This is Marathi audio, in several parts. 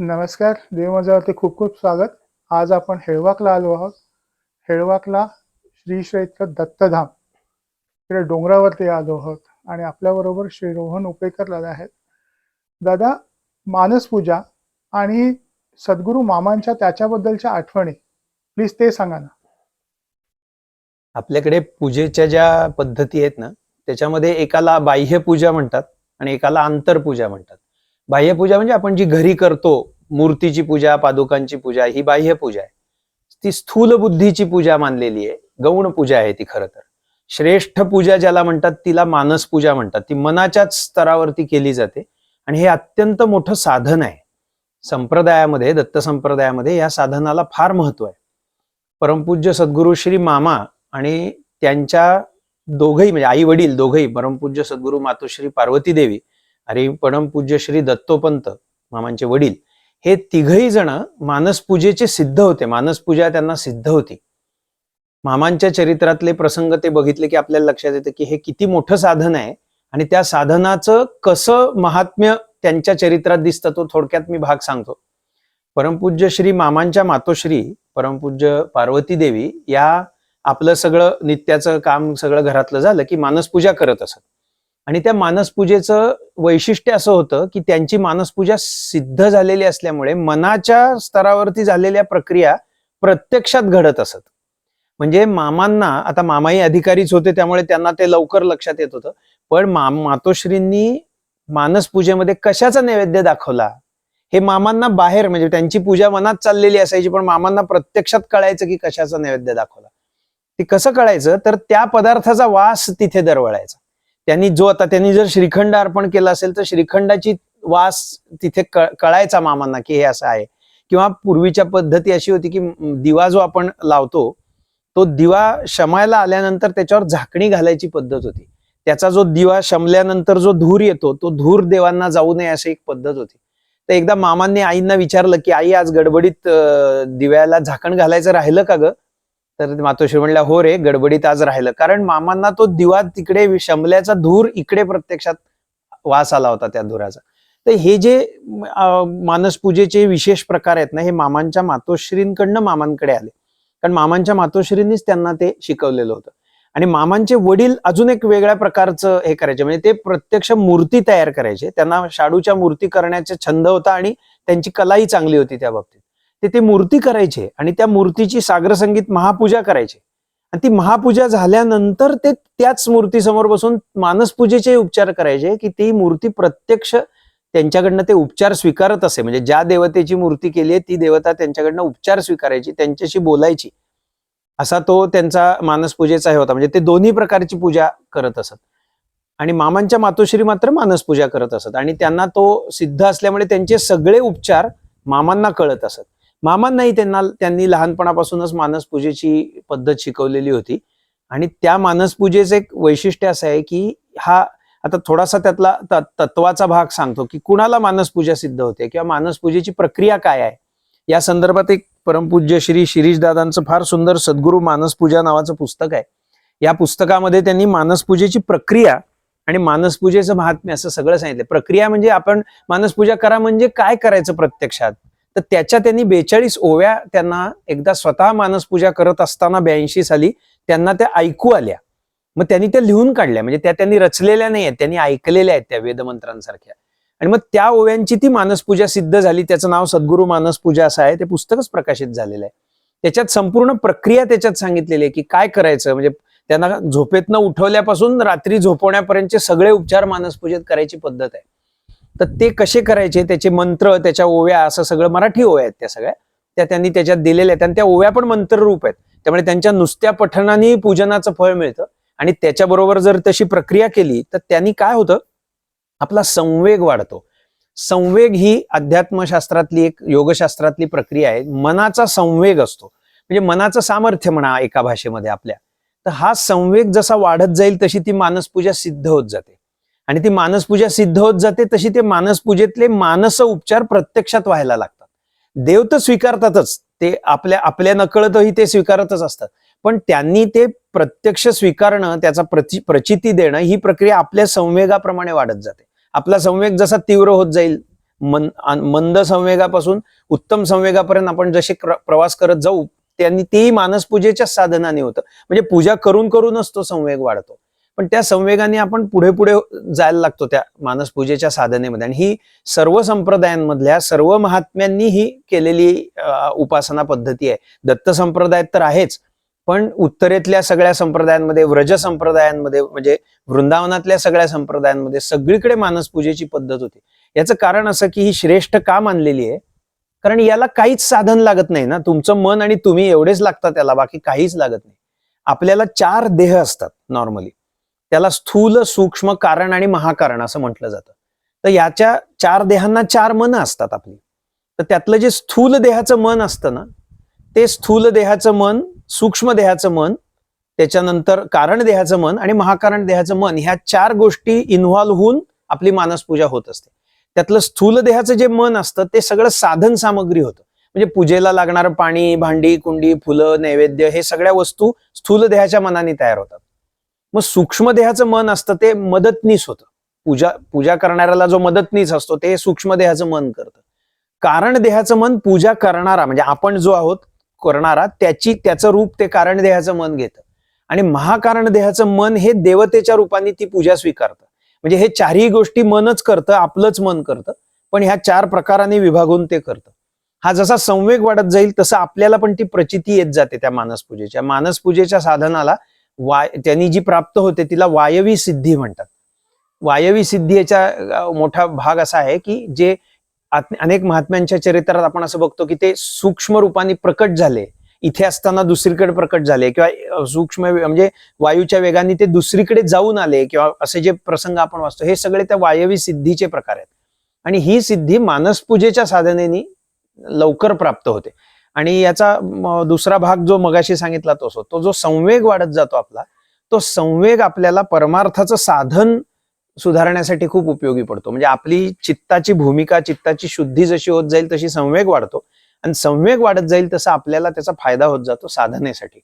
नमस्कार देवमजावरती खूप खूप स्वागत. आज आपण हेळवाकला आलो आहोत. हेळवाकला श्री श्रेत्र दत्तधाम. इकडे डोंगरावरती आलो आहोत आणि आपल्याबरोबर श्री रोहन उपेकर दादा आहेत दादा मानसपूजा आणि सद्गुरू मामांच्या त्याच्याबद्दलच्या आठवणी. प्लीज ते सांगा ना. आपल्याकडे पूजेच्या ज्या पद्धती आहेत ना त्याच्यामध्ये एकाला बाह्य पूजा म्हणतात आणि एकाला आंतरपूजा म्हणतात. बाह्य पूजा म्हणजे आपण जी घरी करतो मूर्तीची पूजा पादुकांची पूजा ही बाह्य पूजा आहे. ती स्थूल बुद्धीची पूजा मानलेली आहे. गौण पूजा आहे ती खरं तर. श्रेष्ठ पूजा ज्याला म्हणतात तिला मानस पूजा म्हणतात. ती मनाच्याच स्तरावरती केली जाते. आणि हे अत्यंत मोठं साधन आहे. संप्रदायामध्ये दत्त संप्रदायामध्ये या साधनाला फार महत्त्व आहे. परमपूज्य सद्गुरू श्री मामा आणि त्यांच्या दोघही म्हणजे आई वडील दोघही परमपूज्य सद्गुरू मातोश्री पार्वती देवी अरे परमपूज्य श्री दत्तोपंत मामांचे वडील हे तिघही जण मानसपूजेचे सिद्ध होते. मानसपूजा त्यांना सिद्ध होती. मामांच्या चरित्रातले प्रसंग ते बघितले की आपल्याला लक्षात येतं की हे किती मोठं साधन आहे आणि त्या साधनाचं कसं महात्म्य त्यांच्या चरित्रात दिसतं तो थोडक्यात मी भाग सांगतो. परमपूज्य श्री मामांच्या मातोश्री परमपूज्य पार्वती देवी या आपलं सगळं नित्याचं काम सगळं घरातलं झालं की मानसपूजा करत असत. आणि त्या मानसपूजेचं वैशिष्ट्य असं होतं की त्यांची मानसपूजा सिद्ध झालेली असल्यामुळे मनाच्या स्तरावरती झालेल्या प्रक्रिया प्रत्यक्षात घडत असत. म्हणजे मामांना आता मामाही अधिकारीच होते त्यामुळे त्यांना ते लवकर लक्षात येत होतं. पण मा मातोश्रींनी मानसपूजेमध्ये कशाचा नैवेद्य दाखवला? हे मामांना बाहेर म्हणजे त्यांची पूजा मनात चाललेली असायची पण मामांना प्रत्यक्षात कळायचं की कशाचा नैवेद्य दाखवला. ते कसं कळायचं? तर त्या पदार्थाचा वास तिथे दरवळायचा. त्यांनी जो आता त्यांनी जर श्रीखंड अर्पण केला असेल तर श्रीखंडाची वास तिथे कळायचा मामांना की हे असं आहे. किंवा पूर्वीच्या पद्धती अशी होती की दिवा जो आपण लावतो तो दिवा शमायला आल्यानंतर त्याच्यावर झाकणी घालायची पद्धत होती. त्याचा जो दिवा शमल्यानंतर जो धूर येतो तो धूर देवांना जाऊ नये अशी एक पद्धत होती. तर एकदा मामांनी आईंना विचारलं की आई आज गडबडीत दिव्याला झाकण घालायचं राहिलं का ग? तर मातोश्री म्हणल्या हो रे गडबडीत आज राहिलं. कारण मामांना तो दिवा तिकडे शमल्याचा धूर इकडे प्रत्यक्षात वास आला होता त्या धुराचा. तर हे जे मानसपूजेचे विशेष प्रकार आहेत ना हे मामांच्या मातोश्रींकडनं मामांकडे आले. कारण मामांच्या मातोश्रींनीच त्यांना ते शिकवलेलं होतं. आणि मामांचे वडील अजून एक वेगळ्या प्रकारचं हे करायचे. म्हणजे ते प्रत्यक्ष मूर्ती तयार करायचे. त्यांना शाडूच्या मूर्ती करण्याचा छंद होता आणि त्यांची कलाही चांगली होती त्या बाबतीत. ते ते मूर्ती करायचे आणि त्या मूर्तीची सागर संगीत महापूजा करायचे. आणि ती महापूजा झाल्यानंतर ते त्याच मूर्तीसमोर बसून मानसपूजेचे उपचार करायचे की ती मूर्ती प्रत्यक्ष त्यांच्याकडनं ते उपचार स्वीकारत असे. म्हणजे ज्या देवतेची मूर्ती केली आहे ती देवता त्यांच्याकडनं उपचार स्वीकारायची त्यांच्याशी बोलायची. असा तो त्यांचा मानसपूजेचा हे होता. म्हणजे ते दोन्ही प्रकारची पूजा करत असत. आणि मामांच्या मातोश्री मात्र मानसपूजा करत असत. आणि त्यांना तो सिद्ध असल्यामुळे त्यांचे सगळे उपचार मामांना कळत असत. मामांनाही त्यांना त्यांनी लहानपणापासूनच मानसपूजेची पद्धत शिकवलेली होती. आणि त्या मानसपूजेचं एक वैशिष्ट्य असं आहे की हा आता थोडासा त्यातला तत्वाचा भाग सांगतो की कुणाला मानसपूजा सिद्ध होते किंवा मानसपूजेची प्रक्रिया काय आहे. या संदर्भात एक परमपूज्य श्री शिरीषदादांचं फार सुंदर सद्गुरू मानसपूजा नावाचं पुस्तक आहे. या पुस्तकामध्ये त्यांनी मानसपूजेची प्रक्रिया आणि मानसपूजेचं महात्म्य असं सगळं सांगितलं. प्रक्रिया म्हणजे आपण मानसपूजा करा म्हणजे काय करायचं प्रत्यक्षात? तर त्याच्या त्यांनी बेचाळीस ओव्या त्यांना एकदा स्वतः मानसपूजा करत असताना ब्याऐंशी साली त्यांना त्या ऐकू आल्या. मग त्यांनी त्या लिहून काढल्या. म्हणजे त्या त्यांनी रचलेल्या नाही आहेत त्यांनी ऐकलेल्या आहेत त्या वेदमंत्रांसारख्या आणि मग त्या ओव्यांची ती मानसपूजा सिद्ध झाली. त्याचं नाव सद्गुरू मानसपूजा असं आहे. ते पुस्तकच प्रकाशित झालेलं आहे. त्याच्यात संपूर्ण प्रक्रिया त्याच्यात सांगितलेली आहे की काय करायचं? म्हणजे त्यांना झोपेतनं उठवल्यापासून रात्री झोपवण्यापर्यंतचे सगळे उपचार मानसपूजेत करायची पद्धत आहे. तर ते कसे करायचे त्याचे मंत्र त्याच्या ओव्या असं सगळं मराठी ओव्या आहेत त्या सगळ्या. त्या त्यांनी त्याच्यात दिलेल्या आहेत आणि त्या ओव्या पण मंत्ररूप आहेत. त्यामुळे त्यांच्या नुसत्या पठणाने पूजनाचं फळ मिळतं. आणि त्याच्याबरोबर जर तशी प्रक्रिया केली तर त्यांनी काय होतं? आपला संवेग वाढतो. संवेग ही अध्यात्मशास्त्रातली एक योगशास्त्रातली प्रक्रिया आहे. मनाचा संवेग असतो. म्हणजे मनाचं सामर्थ्य म्हणा एका भाषेमध्ये आपल्या. तर हा संवेग जसा वाढत जाईल तशी ती मानसपूजा सिद्ध होत जाते. आणि ती मानसपूजा सिद्ध होत जाते तशी ते मानसपूजेतले मानस उपचार प्रत्यक्षात व्हायला लागतात. देव तर स्वीकारतातच ते आपल्या आपल्या नकळतही ते स्वीकारतच असतात. पण त्यांनी ते प्रत्यक्ष स्वीकारणं त्याचा प्रचि प्रचिती देणं ही प्रक्रिया आपल्या संवेगाप्रमाणे वाढत जाते. आपला संवेग जसा तीव्र होत जाईल मन मंद संवेगापासून उत्तम संवेगापर्यंत आपण जसे प्रवास करत जाऊ त्यांनी तेही मानसपूजेच्या साधनाने होतं. म्हणजे पूजा करून करूनच तो संवेग वाढतो. पण त्या संवेगाने आपण पुढे पुढे जायला लागतो त्या मानस पूजेच्या साधनेमध्ये. आणि ही सर्व संप्रदायांमधल्या सर्व महात्म्यांनी ही केलेली उपासना पद्धती आहे. दत्त संप्रदायात तर आहेच पण उत्तरेतल्या सगळ्या संप्रदायांमध्ये व्रज संप्रदायांमध्ये म्हणजे वृंदावनातल्या सगळ्या संप्रदायांमध्ये सगळीकडे मानस पूजेची पद्धत होती. याचं कारण असं की ही श्रेष्ठ का मानलेली आहे? कारण याला काहीच साधन लागत नाही ना. तुमचं मन आणि तुम्ही एवढेच लागतात त्याला बाकी काहीच लागत नाही. आपल्याला चार देह असतात नॉर्मली. त्याला स्थूल सूक्ष्म कारण आणि महाकारण असं म्हटलं जातं. तर याच्या चार देहांना चार मन असतात आपली. तर त्यातलं जे स्थूल देहाचं मन असतं ना ते स्थूल देहाचं मन सूक्ष्म देहाचं मन त्याच्यानंतर कारण देहाचं मन आणि महाकारण देहाचं मन ह्या चार गोष्टी इन्व्हॉल्व्ह होऊन आपली मानस पूजा होत असते. त्यातलं स्थूल देहाचं जे मन असतं ते सगळं साधन सामग्री होतं. म्हणजे पूजेला लागणारं पाणी भांडी कुंडी फुलं नैवेद्य हे सगळ्या वस्तू स्थूल देहाच्या मनाने तयार होतात. मग सूक्ष्मदेहाचं मन असतं ते मदतनीस होतं. पूजा पूजा करणाऱ्याला जो मदतनीस असतो ते सूक्ष्मदेहाचं मन करतं. कारण देहाचं मन पूजा करणारा म्हणजे आपण जो आहोत करणारा त्याची त्याचं रूप ते कारण देहाचं मन घेतं. आणि महाकारण देहाचं मन हे देवतेच्या रूपाने ती पूजा स्वीकारतं. म्हणजे हे चारही गोष्टी मनच करतं आपलंच मन करतं. पण ह्या चार प्रकाराने विभागून ते करतं. हा जसा संवेग वाढत जाईल तसं आपल्याला पण ती प्रचिती येत जाते त्या मानसपूजेच्या. मानसपूजेच्या साधनाला वाय त्यांनी जी प्राप्त होते तिला वायवी सिद्धी म्हणतात. वायवी सिद्धी याचा मोठा भाग असा आहे की जे अनेक महात्म्यांच्या चरित्रात आपण असं बघतो की ते सूक्ष्म रूपाने प्रकट झाले. इथे असताना दुसरीकडे प्रकट झाले किंवा सूक्ष्म म्हणजे वायूच्या वेगाने ते दुसरीकडे जाऊन आले किंवा असे जे प्रसंग आपण वाचतो हे सगळे त्या वायवी सिद्धीचे प्रकार आहेत. आणि ही सिद्धी मानसपूजेच्या साधनेनी लवकर प्राप्त होते. आणि याचा दुसरा भाग जो मगाशी सांगितला तो असो तो जो संवेग वाढत जातो आपला तो संवेग आपल्याला परमार्थाचं साधन सुधारण्यासाठी खूप उपयोगी पडतो. म्हणजे आपली चित्ताची भूमिका चित्ताची शुद्धी जशी होत जाईल तशी संवेग वाढतो. आणि संवेग वाढत जाईल तसा आपल्याला त्याचा फायदा होत जातो साधनेसाठी.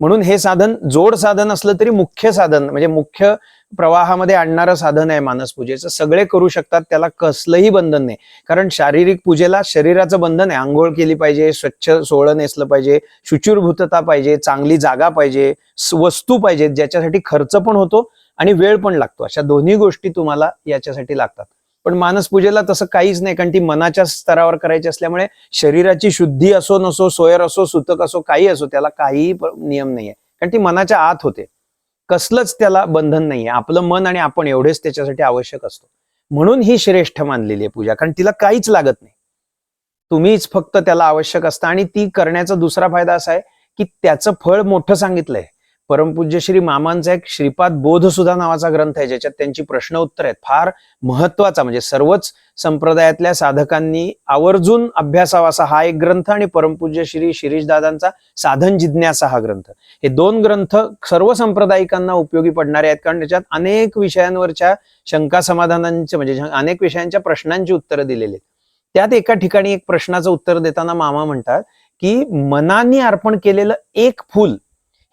म्हणून हे साधन जोड साधन असलं तरी मुख्य साधन म्हणजे मुख्य प्रवाहामध्ये आणणारं साधन आहे मानस पूजेचं. सगळे करू शकतात त्याला कसलंही बंधन नाही. कारण शारीरिक पूजेला शरीराचं बंधन आहे. आंघोळ केली पाहिजे स्वच्छ सोळं नेसलं पाहिजे शुचिरभूतता पाहिजे चांगली जागा पाहिजे वस्तू पाहिजेत ज्याच्यासाठी खर्च पण होतो आणि वेळ पण लागतो. अशा दोन्ही गोष्टी तुम्हाला याच्यासाठी लागतात. पण मानस पूजेला तसं काहीच नाही कारण ती मनाच्या स्तरावर करायची असल्यामुळे शरीराची शुद्धी असो नसो सोयर असो सुतक असो काही असो त्याला काहीही नियम नाहीये. कारण ती मनाच्या आत होते. कसलंच त्याला बंधन नाहीये. आपलं मन आणि आपण एवढेच त्याच्यासाठी आवश्यक असतो. म्हणून ही श्रेष्ठ मानलेली आहे पूजा कारण तिला काहीच लागत नाही. तुम्हीच फक्त त्याला आवश्यक असतं आणि ती करण्याचा दुसरा फायदा असा आहे की त्याचं फळ मोठं सांगितलंय. परमपूज्य श्री मामांचा एक श्रीपाद बोध सुद्धा नावाचा ग्रंथ आहे ज्याच्यात त्यांची प्रश्न उत्तर आहेत. फार महत्त्वाचा म्हणजे सर्वच संप्रदायातल्या साधकांनी आवर्जून अभ्यासावा असा हा एक ग्रंथ आणि परमपूज्य श्री शिरीषदादांचा साधन जिज्ञासा हा ग्रंथ. हे दोन ग्रंथ सर्व संप्रदायिकांना उपयोगी पडणारे आहेत कारण त्याच्यात अनेक विषयांवरच्या शंका समाधानांचे म्हणजे अनेक विषयांच्या प्रश्नांची उत्तरं दिलेली आहेत. त्यात एका ठिकाणी एक प्रश्नाचं उत्तर देताना मामा म्हणतात की मनाने अर्पण केलेलं एक फूल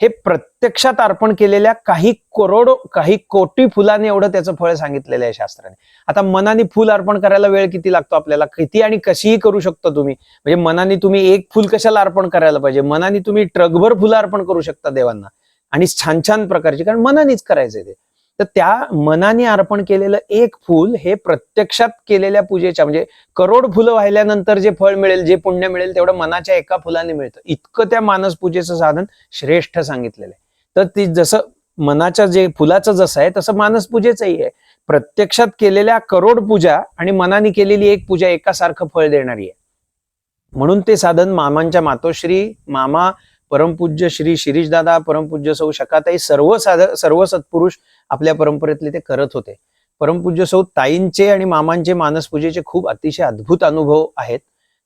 हे प्रत्यक्षात अर्पण केलेल्या काही करोडो काही कोटी फुलाने एवढं त्याचं फळ सांगितलेलं आहे शास्त्राने. आता मनाने फुल अर्पण करायला वेळ किती लागतो आपल्याला? किती आणि कशीही करू शकता तुम्ही. म्हणजे मनाने तुम्ही एक फुल कशाला अर्पण करायला पाहिजे? मनाने तुम्ही ट्रकभर फुलं अर्पण करू शकता देवांना. आणि छान छान प्रकारची कारण मनानेच करायचंय ते. तर त्या मनाने अर्पण केलेलं एक फूल हे प्रत्यक्षात केलेल्या पूजेच्या म्हणजे करोड फुलं वाहिल्यानंतर जे फळ मिळेल जे पुण्य मिळेल तेवढं मनाच्या एका फुलाने मिळतं. इतकं त्या मानस पूजेचं साधन श्रेष्ठ सांगितलेलं आहे. तर ती जसं मनाच्या जे फुलाचं जसं आहे तसं मानस पूजेचंही आहे. प्रत्यक्षात केलेल्या करोड पूजा आणि मनाने केलेली एक पूजा एकासारखं फळ देणारी आहे. म्हणून ते साधन मामांच्या मातोश्री मामा परमपूज्य श्री शिरीषदादा परमपूज्य सौ शकाताई सर्व साध सर्व सत्पुरुष आपल्या परंपरेतले ते करत होते. परमपूज्य सौ ताईंचे आणि मामांचे मानसपूजेचे खूप अतिशय अद्भुत अनुभव आहेत.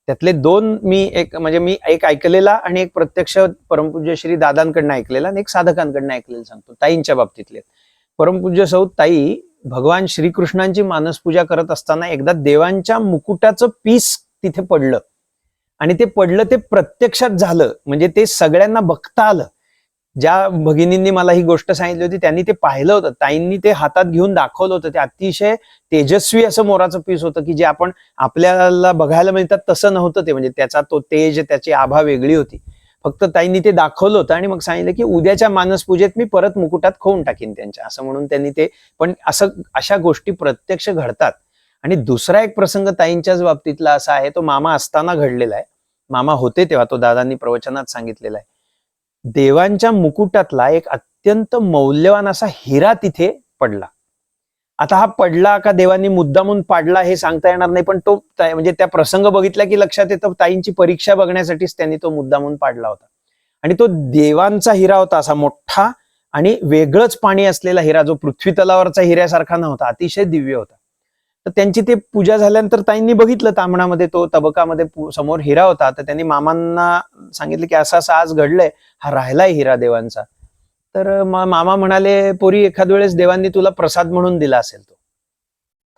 त्यातले दोन मी एक म्हणजे मी एक ऐकलेला आणि एक प्रत्यक्ष परमपूज्य श्री दादांकडनं ऐकलेला आणि एक साधकांकडनं ऐकलेला सांगतो ताईंच्या बाबतीतले परमपूज्य सौ ताई भगवान श्रीकृष्णांची मानसपूजा करत असताना एकदा देवांच्या मुकुटाचं पीस तिथे पडलं. आणि ते पडलं ते प्रत्यक्षात झालं. म्हणजे ते सगळ्यांना बघता आलं. ज्या भगिनींनी मला ही गोष्ट सांगितली होती त्यांनी ते पाहिलं होतं. ताईंनी ते हातात घेऊन दाखवलं होतं. ते अतिशय तेजस्वी असं मोराचं पीस होतं की जे आपण आपल्याला बघायला मिळतात तसं नव्हतं ते. म्हणजे त्याचा तो तेज त्याची आभा वेगळी होती. फक्त ताईंनी ते दाखवलं होतं आणि मग सांगितलं की उद्याच्या मानसपूजेत मी परत मुकुटात खोवून टाकीन त्यांच्या. असं म्हणून त्यांनी ते पण असं अशा गोष्टी प्रत्यक्ष घडतात. आणि दुसरा एक प्रसंग ताईंच्याच बाबतीतला असा आहे तो मामा असताना घडलेला आहे. मामा होते तेव्हा तो दादांनी प्रवचनात सांगितलेला आहे. देवांच्या मुकुटातला एक अत्यंत मौल्यवान असा हिरा तिथे पडला. आता हा पडला का देवांनी मुद्दामून पाडला हे सांगता येणार नाही पण तो म्हणजे त्या प्रसंग बघितला की लक्षात येतं ताईंची परीक्षा बघण्यासाठीच त्यांनी तो मुद्दामून पाडला होता. आणि तो देवांचा हिरा होता असा मोठा आणि वेगळंच पाणी असलेला हिरा जो पृथ्वी तलावरचा हिऱ्यासारखा नव्हता अतिशय दिव्य होता. तर त्यांची ते पूजा झाल्यानंतर ताईंनी बघितलं तांबणामध्ये तो तबकामध्ये समोर हिरा होता. तर त्यांनी मामांना सांगितलं की असं असं आज घडलंय. हा राहिलाय हिरा देवांचा. तर मामा म्हणाले पोरी एखाद वेळेस देवांनी तुला प्रसाद म्हणून दिला असेल तो.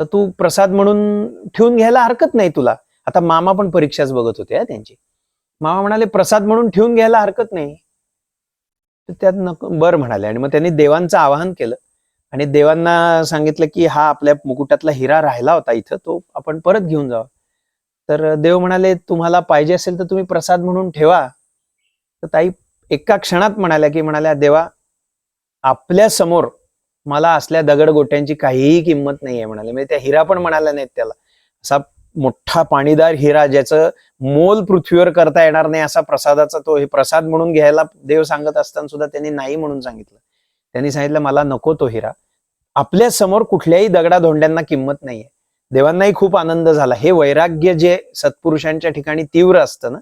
तर तू प्रसाद म्हणून ठेवून घ्यायला हरकत नाही तुला. आता मामा पण परीक्षाच बघत होते त्यांची. मामा म्हणाले प्रसाद म्हणून ठेवून घ्यायला हरकत नाही. तर त्यात नको बर म्हणाले. आणि मग त्यांनी देवांचं आवाहन केलं. आणि देवांना सांगितलं की हा आपल्या मुकुटातला हिरा राहिला होता इथं तो आपण परत घेऊन जावा. तर देव म्हणाले तुम्हाला पाहिजे असेल तर तुम्ही प्रसाद म्हणून ठेवा. तर ताई एका क्षणात म्हणाल्या की म्हणाल्या देवा आपल्यासमोर मला असल्या दगडगोट्यांची काहीही किंमत नाहीये म्हणाले. म्हणजे त्या हिरा पण म्हणाल्या नाहीत त्याला. असा मोठा पाणीदार हिरा ज्याचं मोल पृथ्वीवर करता येणार नाही असा प्रसादाचा तो हे प्रसाद म्हणून घ्यायला देव सांगत असताना सुद्धा त्यांनी नाही म्हणून सांगितलं. त्यांनी सांगितलं मला नको तो हिरा. आपल्यासमोर कुठल्याही दगडा धोंड्यांना किंमत नाहीये. देवांनाही खूप आनंद झाला. हे वैराग्य जे सत्पुरुषांच्या ठिकाणी तीव्र असतं ना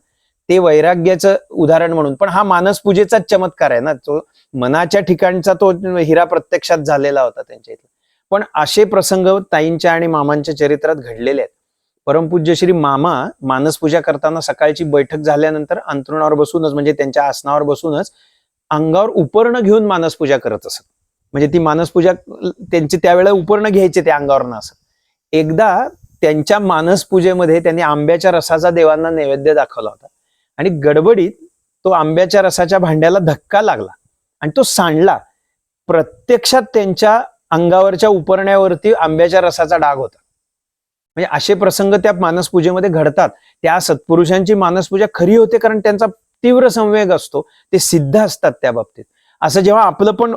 ते वैराग्याचं उदाहरण म्हणून. पण हा मानसपूजेचाच चमत्कार आहे ना. तो मनाच्या ठिकाणचा तो हिरा प्रत्यक्षात झालेला होता त्यांच्या इथला पण असे प्रसंग ताईंच्या आणि मामांच्या चरित्रात घडलेले आहेत. परमपूज्य श्री मामा मानसपूजा करताना सकाळची बैठक झाल्यानंतर अंतरुणावर बसूनच म्हणजे त्यांच्या आसनावर बसूनच अंगावर उपर्ण घेऊन मानसपूजा करत असत. म्हणजे ती मानसपूजा त्यांची त्यावेळेला उपर्ण घ्यायचे ते अंगावर असत एकदा त्यांच्या मानसपूजेमध्ये त्यांनी आंब्याच्या रसाचा देवांना नैवेद्य दाखवला होता. आणि गडबडीत तो आंब्याच्या रसाच्या भांड्याला धक्का लागला आणि तो सांडला. प्रत्यक्षात त्यांच्या अंगावरच्या उपरण्यावरती आंब्याच्या रसाचा डाग होता. म्हणजे असे प्रसंग त्या मानसपूजेमध्ये घडतात. त्या सत्पुरुषांची मानसपूजा खरी होते कारण त्यांचा तीव्र संवेग असतो. ते सिद्ध असतात त्या बाबतीत. असं जेव्हा आपलं पण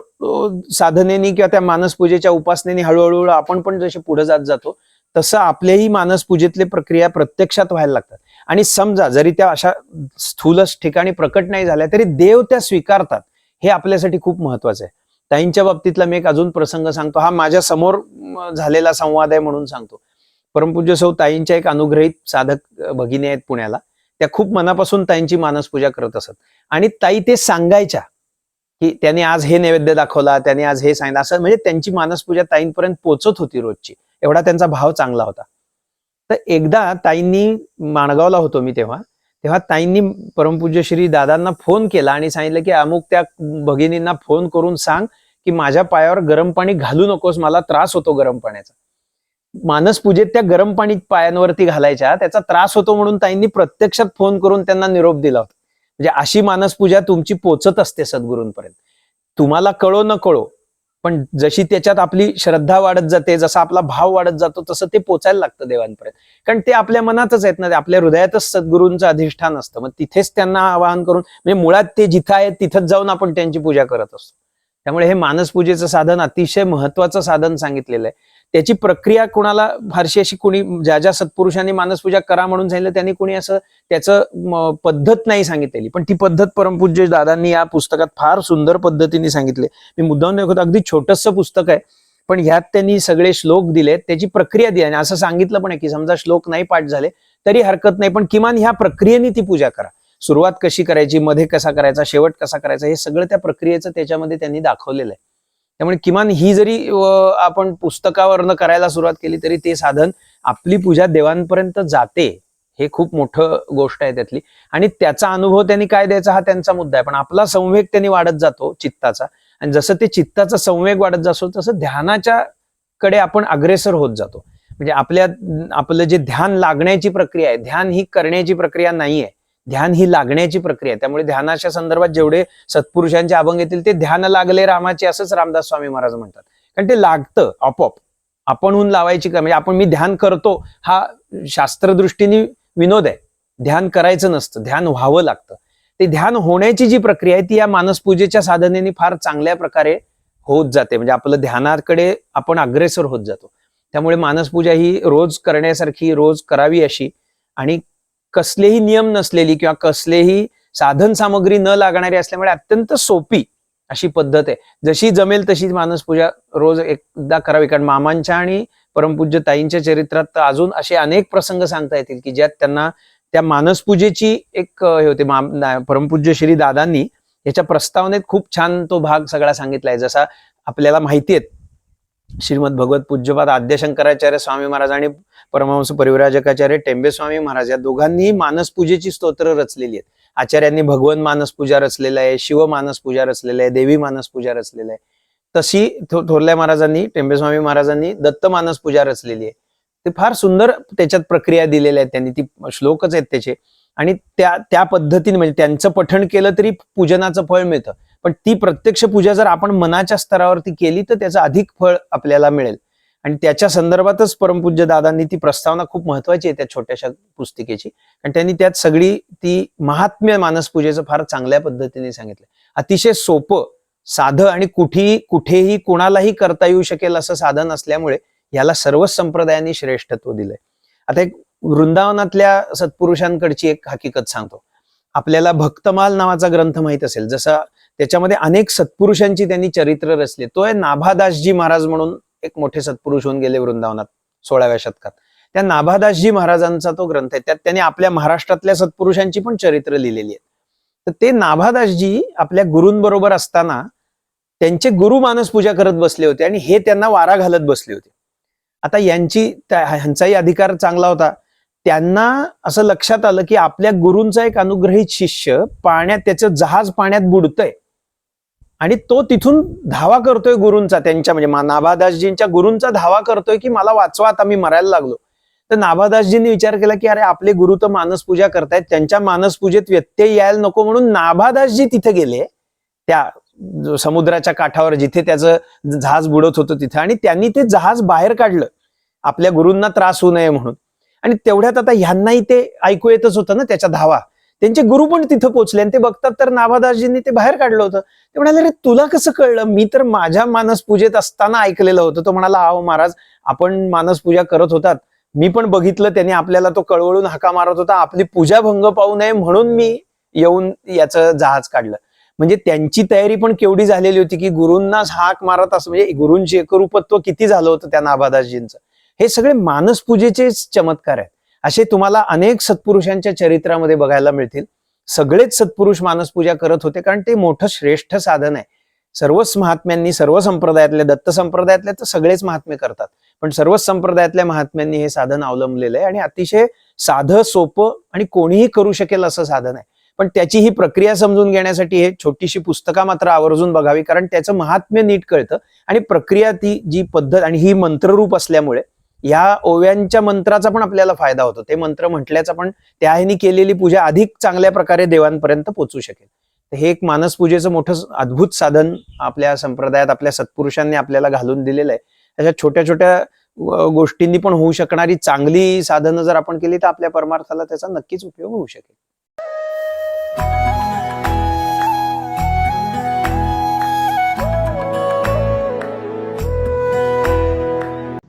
साधनेनी किंवा त्या मानसपूजेच्या उपासनेनी हळूहळू आपण पण जसे पुढे जात जातो तसं आपल्याही मानसपूजेतले प्रक्रिया प्रत्यक्षात व्हायला लागतात. आणि समजा जरी त्या अशा स्थूल ठिकाणी प्रकट नाही झाल्या तरी देव त्या स्वीकारतात. हे आपल्यासाठी खूप महत्वाचं आहे. ताईंच्या बाबतीतला मी एक अजून प्रसंग सांगतो. हा माझ्यासमोर झालेला संवाद आहे म्हणून सांगतो. परमपूज्य सौ ताईंच्या एक अनुग्रहित साधक भगिनी आहेत पुण्याला. त्या खूप मनापासून ताईंची मानसपूजा करत असत. आणि ताई ते सांगायच्या की त्याने आज हे नैवेद्य दाखवला त्याने आज हे सांगितलं असं म्हणजे त्यांची मानसपूजा ताईंपर्यंत पोचत होती रोजची. एवढा त्यांचा भाव चांगला होता. तर एकदा ताईंनी माणगावला होतो मी तेव्हा तेव्हा ताईंनी परमपूज्य श्री दादांना फोन केला आणि सांगितलं की अमुक त्या भगिनींना फोन करून सांग की माझ्या पायावर गरम पाणी घालू नकोस मला त्रास होतो गरम पाण्याचा. मानसपूजेत त्या गरम पाणी पायांवरती घालायच्या त्याचा त्रास होतो म्हणून ताईंनी प्रत्यक्षात फोन करून त्यांना निरोप दिला होता. म्हणजे अशी मानसपूजा तुमची पोचत असते सद्गुरूंपर्यंत. तुम्हाला कळो न कळो पण जशी त्याच्यात आपली श्रद्धा वाढत जाते जसा आपला भाव वाढत जातो तसं ते पोचायला लागतं देवांपर्यंत. कारण ते आपल्या मनातच आहेत ना आपल्या हृदयातच सद्गुरूंचं अधिष्ठान असतं. मग तिथेच त्यांना आवाहन करून म्हणजे मुळात ते जिथं आहेत तिथंच जाऊन आपण त्यांची पूजा करत असतो. त्यामुळे हे मानसपूजेचं साधन अतिशय महत्वाचं साधन सांगितलेलं आहे. त्याची प्रक्रिया कुणाला फारशी अशी कुणी ज्या ज्या सत्पुरुषांनी मानसपूजा करा म्हणून सांगितलं त्यांनी कुणी असं त्याचं पद्धत नाही सांगितलेली. पण ती पद्धत परमपूज्य दादांनी या पुस्तकात फार सुंदर पद्धतीने सांगितले. मी मुद्दाम नाही अगदी छोटस पुस्तक आहे. पण ह्यात त्यांनी सगळे श्लोक दिलेत त्याची प्रक्रिया दिली. आणि असं सांगितलं पण आहे की समजा श्लोक नाही पाठ झाले तरी हरकत नाही. पण किमान ह्या प्रक्रियेने ती पूजा करा. सुरुवात कशी करायची मध्ये कसा करायचा शेवट कसा करायचा हे सगळं त्या प्रक्रियेचं त्याच्यामध्ये त्यांनी दाखवलेलं आहे. त्यामुळे किमान ही जरी आपण पुस्तकावरनं करायला सुरुवात केली तरी ते साधन आपली पूजा देवांपर्यंत जाते हे खूप मोठं गोष्ट आहे त्यातली. आणि त्याचा अनुभव त्यांनी काय द्यायचा हा त्यांचा मुद्दा आहे. पण आपला संवेग त्यांनी वाढत जातो चित्ताचा. आणि जसं ते चित्ताचा संवेग वाढत जातो तसं ध्यानाच्या कडे आपण अग्रेसर होत जातो. म्हणजे आपल्या आपलं जे ध्यान लागण्याची प्रक्रिया आहे ध्यान ही करण्याची प्रक्रिया नाही आहे ध्यान ही लागण्याची प्रक्रिया त्यामुळे ध्यानाच्या संदर्भात जेवढे सत्पुरुषांचे अभंग येतील ते ध्यान लागले रामाचे असंच रामदास स्वामी महाराज म्हणतात. कारण ते लागतं आपोआप. आपणहून लावायची का म्हणजे आपण मी ध्यान करतो हा शास्त्रदृष्टीने विनोद आहे. ध्यान करायचं नसतं. ध्यान व्हावं लागतं. ते ध्यान होण्याची जी प्रक्रिया आहे ती या मानसपूजेच्या साधनेने फार चांगल्या प्रकारे होत जाते. म्हणजे आपलं ध्यानाकडे आपण अग्रेसर होत जातो. त्यामुळे मानसपूजा ही रोज करण्यासारखी रोज करावी अशी आणि कसलेही नियम नसलेली किंवा कसलेही साधन सामग्री न लागणारी असल्यामुळे अत्यंत सोपी अशी पद्धत आहे. जशी जमेल तशी मानसपूजा रोज एकदा करावी. कारण मामांच्या आणि परमपूज्य ताईंच्या चरित्रात तर अजून असे अनेक प्रसंग सांगता येतील की ज्यात त्यांना त्या मानसपूजेची एक हे होते परमपूज्य श्री दादांनी याच्या प्रस्तावनेत खूप छान तो भाग सगळा सांगितलाय जसा आपल्याला माहिती आहे श्रीमद भगवत पूज्यपाद आद्यशंकराचार्य स्वामी महाराज आणि परमहंस परिवराजकाचार्य टेंबे स्वामी महाराज या दोघांनी मानसपूजेची स्तोत्र रचलेली आहेत. आचार्यांनी भगवन मानसपूजा रचलेला आहे शिव मानसपूजा रचलेला आहे देवी मानसपूजा रचलेला आहे. तशी थो- थोरल्या महाराजांनी टेंबेस्वामी महाराजांनी दत्त मानस पूजा रचलेली आहे. ते फार सुंदर त्याच्यात प्रक्रिया दिलेल्या आहेत त्यांनी. ती श्लोकच आहेत त्याचे. आणि त्या त्या पद्धतीने म्हणजे त्यांचं पठण केलं तरी पूजनाचं फळ मिळतं. पण ती प्रत्यक्ष पूजा जर आपण मनाच्या स्तरावरती केली तर त्याचं अधिक फळ आपल्याला मिळेल. आणि त्याच्या संदर्भातच परमपूज्य दादांनी ती प्रस्तावना खूप महत्वाची आहे त्या छोट्याशा पुस्तिकेची. आणि त्यांनी त्यात सगळी ती महात्म्य मानसपूजेचं फार चांगल्या पद्धतीने सांगितलं. अतिशय सोपं साधं आणि कुठेही कुठेही कुणालाही करता येऊ शकेल असं साधन असल्यामुळे याला सर्वच संप्रदायांनी श्रेष्ठत्व दिलंय. आता एक वृंदावनातल्या सत्पुरुषांकडची एक हकीकत सांगतो. आपल्याला भक्तमाल नावाचा ग्रंथ माहीत असेल जसा त्याच्यामध्ये अनेक सत्पुरुषांची त्यांनी चरित्र रचले. तो आहे नाभादासजी महाराज म्हणून एक मोठे सत्पुरुष होऊन गेले वृंदावनात सोळाव्या शतकात. त्या नाभादासजी महाराजांचा तो ग्रंथ आहे. त्यात त्यांनी आपल्या महाराष्ट्रातल्या सत्पुरुषांची पण चरित्र लिहिलेली आहेत. तर ते नाभादासजी आपल्या गुरूंबरोबर असताना त्यांचे गुरु मानस पूजा करत बसले होते आणि हे त्यांना वारा घालत बसले होते. आता यांची त्या- ह्यांचाही अधिकार चांगला होता. त्यांना असं लक्षात आलं की आपल्या गुरूंचा एक अनुग्रहित शिष्य पाण्यात त्याचं जहाज पाण्यात बुडतंय. आणि तो तिथून धावा करतोय गुरूंचा त्यांच्या म्हणजे नाभादासजींच्या गुरूंचा धावा करतोय की मला वाचवा आता मी मरायला लागलो. तर नाभादासजींनी विचार केला की अरे आपले गुरु तर मानसपूजा करतायत त्यांच्या मानसपूजेत व्यत्यय यायला नको म्हणून नाभादासजी तिथे गेले. त्या समुद्राच्या काठावर जिथे त्याचं जहाज बुडत होतं तिथे. आणि त्यांनी ते जहाज बाहेर काढलं. आपल्या गुरूंना त्रास होऊ नये म्हणून. आणि तेवढ्यात आता ह्यांनाही ते ऐकू येतच होतं ना त्याच्या धावा. त्यांचे गुरु पण तिथं पोहोचले आणि ते बघतात तर नाभादासजींनी ते बाहेर काढलं होतं. ते म्हणाले रे तुला कसं कळलं? मी तर माझ्या मानसपूजेत असताना ऐकलेलं होतं. तो म्हणाला आहो महाराज आपण मानसपूजा करत होतात. मी पण बघितलं त्यांनी आपल्याला तो कळवळून हाका मारत होता. आपली पूजा भंग पाहू नये म्हणून मी येऊन याचं जहाज काढलं. म्हणजे त्यांची तयारी पण केवढी झालेली होती की गुरुंनाच हाक मारत असं म्हणजे गुरुंचे एकरूपत्व किती झालं होतं त्या नाभादासजींचं. हे सगळे मानसपूजेचे चमत्कार आहेत. असे तुम्हाला अनेक सत्पुरुषांच्या चरित्रामध्ये बघायला मिळतील. सगळेच सत्पुरुष मानसपूजा करत होते कारण ते मोठं श्रेष्ठ साधन आहे. सर्वच महात्म्यांनी सर्व संप्रदायातल्या दत्त संप्रदायातले तर सगळेच महात्मे करतात. पण सर्वच संप्रदायातल्या महात्म्यांनी हे साधन अवलंबलेलं आहे आणि अतिशय साधं सोपं आणि कोणीही करू शकेल असं साधन आहे. पण त्याची ही प्रक्रिया समजून घेण्यासाठी हे छोटीशी पुस्तका मात्र आवर्जून बघावी कारण त्याचं महात्म्य नीट कळतं आणि प्रक्रिया ती जी पद्धत आणि ही मंत्ररूप असल्यामुळे या ओव्यांच्या मंत्राचा पण आपल्याला फायदा होतो. ते मंत्र म्हटल्याचा पण त्याने केलेली पूजा अधिक चांगल्या प्रकारे देवांपर्यंत पोचू शकेल. तर हे एक मानस पूजेचं मोठं अद्भुत साधन आपल्या संप्रदायात आपल्या सत्पुरुषांनी आपल्याला घालून दिलेलं आहे अशा छोट्या छोट्या गोष्टींनी पण होऊ शकणारी चांगली साधनं जर आपण केली तर आपल्या परमार्थाला त्याचा नक्कीच उपयोग होऊ शकेल.